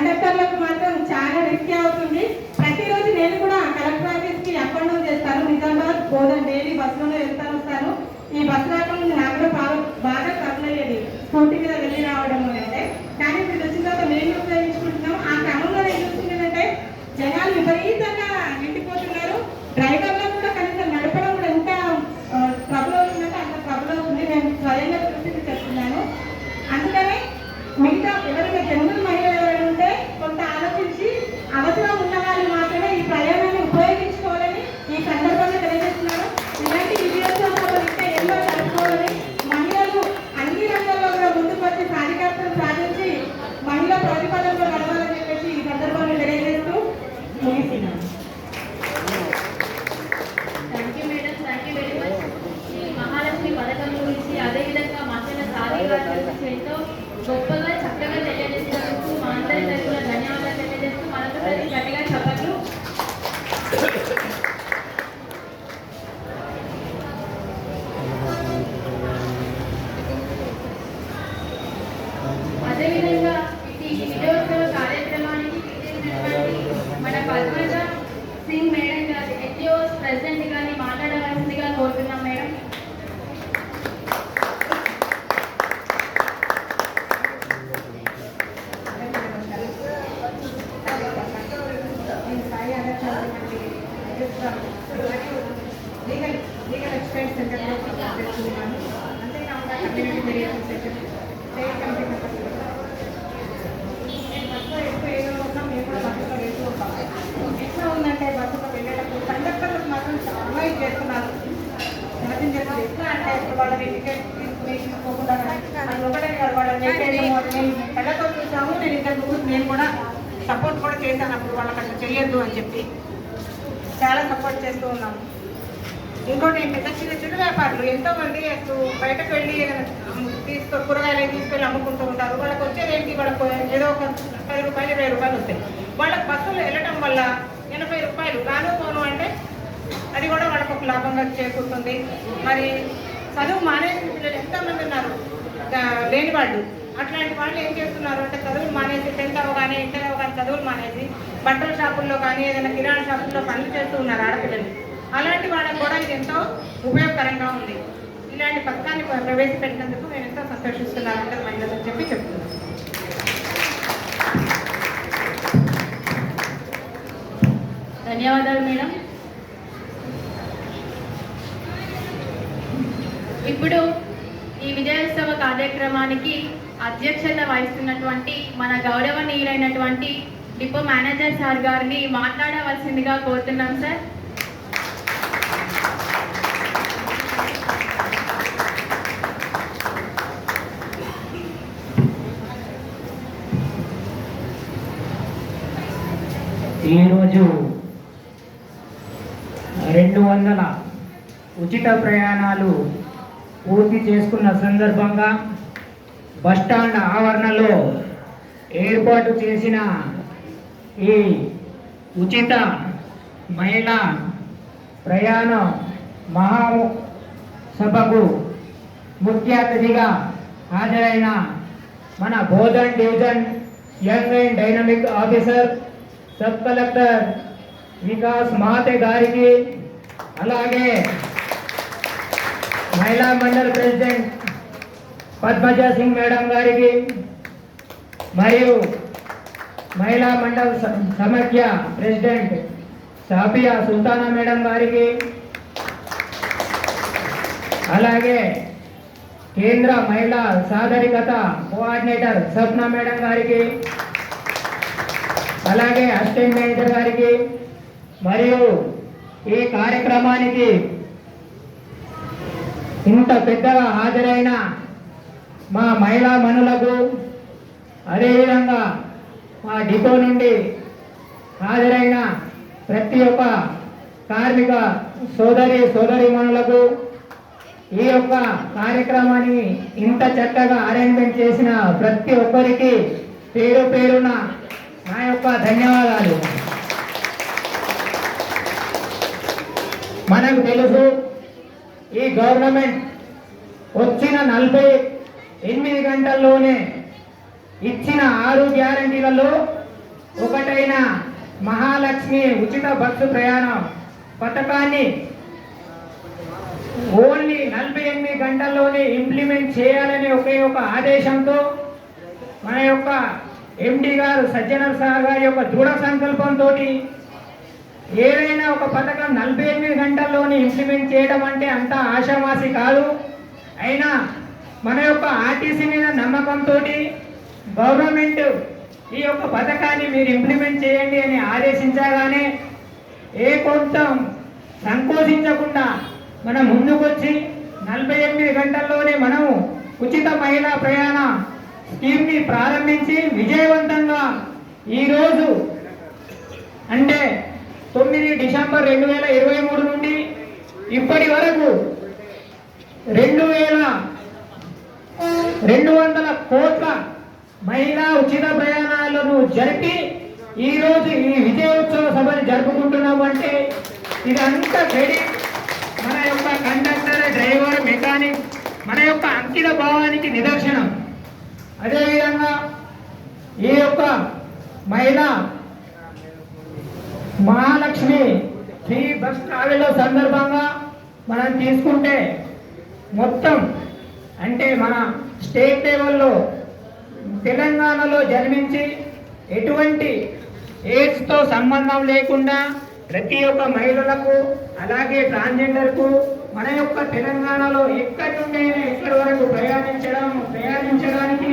కండక్టర్లకు మాత్రం చాలా రిస్క్ అవుతుంది. ప్రతిరోజు నేను కూడా కలెక్టర్ ఆఫీస్కి అప్ అండ్ డౌన్ చేస్తాను. నిజామాబాద్ బోధన్ డైలీ బస్సులోనే వెళ్తాను వస్తాను ఈ బస్సు ప్రెసిడెంట్ గారిని మాట్లాడవలసిందిగా కోరుతున్నాం మేడం లీగల్ లీగల్ ఎక్స్పర్ట్ సెంటర్లో చేస్తున్నాను అంతేకాకుండా community mediation session state committee నేను కళ్ళతో చూసాము నేను ఇంతకు ముందు నేను కూడా సపోర్ట్ కూడా చేశాను. అప్పుడు వాళ్ళకి అట్లా చేయొద్దు అని చెప్పి చాలా సపోర్ట్ చేస్తూ ఉన్నాము. ఇంకోటి ఏంటంటే చిన్న చిన్న వ్యాపారులు ఎంతోమంది అసలు బయటకు వెళ్ళి తీసుకో కూరగాయలు తీసుకెళ్ళి అమ్ముకుంటూ ఉంటారు. వాళ్ళకి వచ్చేది ఏంటి? వాళ్ళకు ఏదో ఒక పది రూపాయలు ఇరవై రూపాయలు వస్తాయి. వాళ్ళకి బస్సులు వెళ్ళటం వల్ల ఎనభై రూపాయలు రాను పోను అంటే అది కూడా వాళ్ళకు ఒక లాభంగా చేకూరుతుంది. మరి చదువు మానేసిన పిల్లలు ఎంతమంది ఉన్నారు. లేని వాళ్ళు. అట్లాంటి వాళ్ళు ఏం చేస్తున్నారు అంటే చదువులు మానేసి టెన్త్ అవగానే ఇంటర్ అవగానే చదువులు మానేసి బట్టల షాపుల్లో కానీ ఏదైనా కిరాణా షాపుల్లో పనులు చేస్తూ ఉన్నారు ఆడపిల్లలు. అలాంటి వాళ్ళకి కూడా ఇది ఎంతో ఉపయోగకరంగా ఉంది. ఇలాంటి పథకాన్ని ప్రవేశపెట్టినందుకు నేను ఎంతో సంతోషిస్తున్నాను అందరు మహిళలు చెప్పి చెప్తున్నాను ధన్యవాదాలు మేడం. ఇప్పుడు ఈ విజయోత్సవ కార్యక్రమానికి అధ్యక్షత వహిస్తున్నటువంటి మన గౌరవనీయులైనటువంటి డిపో మేనేజర్ సార్ గారిని మాట్లాడవలసిందిగా కోరుతున్నాం సార్. ఈరోజు రెండు వందల ఉచిత ప్రయాణాలు పూర్తి చేసుకున్న సందర్భంగా బస్టాండ్ ఆవరణలో ఏర్పాటు చేసిన ఈ ఉచిత మహిళా ప్రయాణ మహాసభకు ముఖ్య అతిథిగా హాజరైన మన Bodhan division young and dynamic officer sub collector Vikas Mahathe గారికి అలాగే మహిళా మండల్ ప్రెసిడెంట్ పద్మజ సింగ్ మేడం గారికి మరియు మహిళా మండల్ సమాఖ్య ప్రెసిడెంట్ సాఫియా సుల్తానా మేడం గారికి అలాగే కేంద్ర మహిళా సాధరికత కోఆర్డినేటర్ సప్నా మేడం గారికి అలాగే అసిస్టెంట్ మేనేజర్ గారికి మరియు ఈ కార్యక్రమానికి ఇంత పెద్దగా హాజరైన మా మహిళా మనులకు అదేవిధంగా మా డిపో నుండి హాజరైన ప్రతి ఒక్క కార్మిక సోదరి సోదరి మనులకు ఈ యొక్క కార్యక్రమాన్ని ఇంత చక్కగా అరేంజ్మెంట్ చేసిన ప్రతి ఒక్కరికి పేరు పేరున నా యొక్క ధన్యవాదాలు. మనకు తెలుసు ఈ గవర్నమెంట్ వచ్చిన నలభై ఎనిమిది గంటల్లోనే ఇచ్చిన ఆరు గ్యారంటీలలో ఒకటైన మహాలక్ష్మి ఉచిత బస్సు ప్రయాణం. పథకాన్ని ఓన్లీ నలభై ఎనిమిది గంటల్లోనే ఇంప్లిమెంట్ చేయాలనే ఒకే ఒక ఆదేశంతో మన యొక్క ఎండి గారు సజ్జనర్ సార్ గారి యొక్క దృఢ సంకల్పంతో ఏదైనా ఒక పథకం నలభై ఎనిమిది గంటల్లోనే ఇంప్లిమెంట్ చేయడం అంటే అంత ఆశామాసి కాదు. అయినా మన యొక్క ఆర్టీసీ మీద నమ్మకంతో గవర్నమెంట్ ఈ యొక్క పథకాన్ని మీరు ఇంప్లిమెంట్ చేయండి అని ఆదేశించగానే ఏ కొంచెం సంకోచించకుండా మనం ముందుకొచ్చి నలభై ఎనిమిది గంటల్లోనే మనము ఉచిత మహిళా ప్రయాణ స్కీమ్ని ప్రారంభించి విజయవంతంగా ఈరోజు అంటే తొమ్మిది డిసెంబర్ రెండు వేల ఇరవై మూడు నుండి ఇప్పటి వరకు రెండు వేల రెండు వందల కోట్ల మహిళా ఉచిత ప్రయాణాలను జరిపి ఈ రోజు ఈ విజయోత్సవ సభని జరుపుకుంటున్నామంటే ఇదంతా క్రెడిట్ మన యొక్క కండక్టర్ డ్రైవర్ మెకానిక్ మన యొక్క అంకిత భావానికి నిదర్శనం. అదేవిధంగా ఈ యొక్క మహిళ మహాలక్ష్మి ఫ్రీ బస్ ట్రావెల్ సందర్భంగా మనం తీసుకుంటే మొత్తం అంటే మన స్టేట్ లెవెల్లో తెలంగాణలో జన్మించి ఎటువంటి ఏజ్తో సంబంధం లేకుండా ప్రతి ఒక్క మహిళలకు అలాగే ట్రాన్స్జెండర్కు మన యొక్క తెలంగాణలో ఎక్కడి నుండి ఎక్కడి వరకు ప్రయాణించడం ప్రయాణించడానికి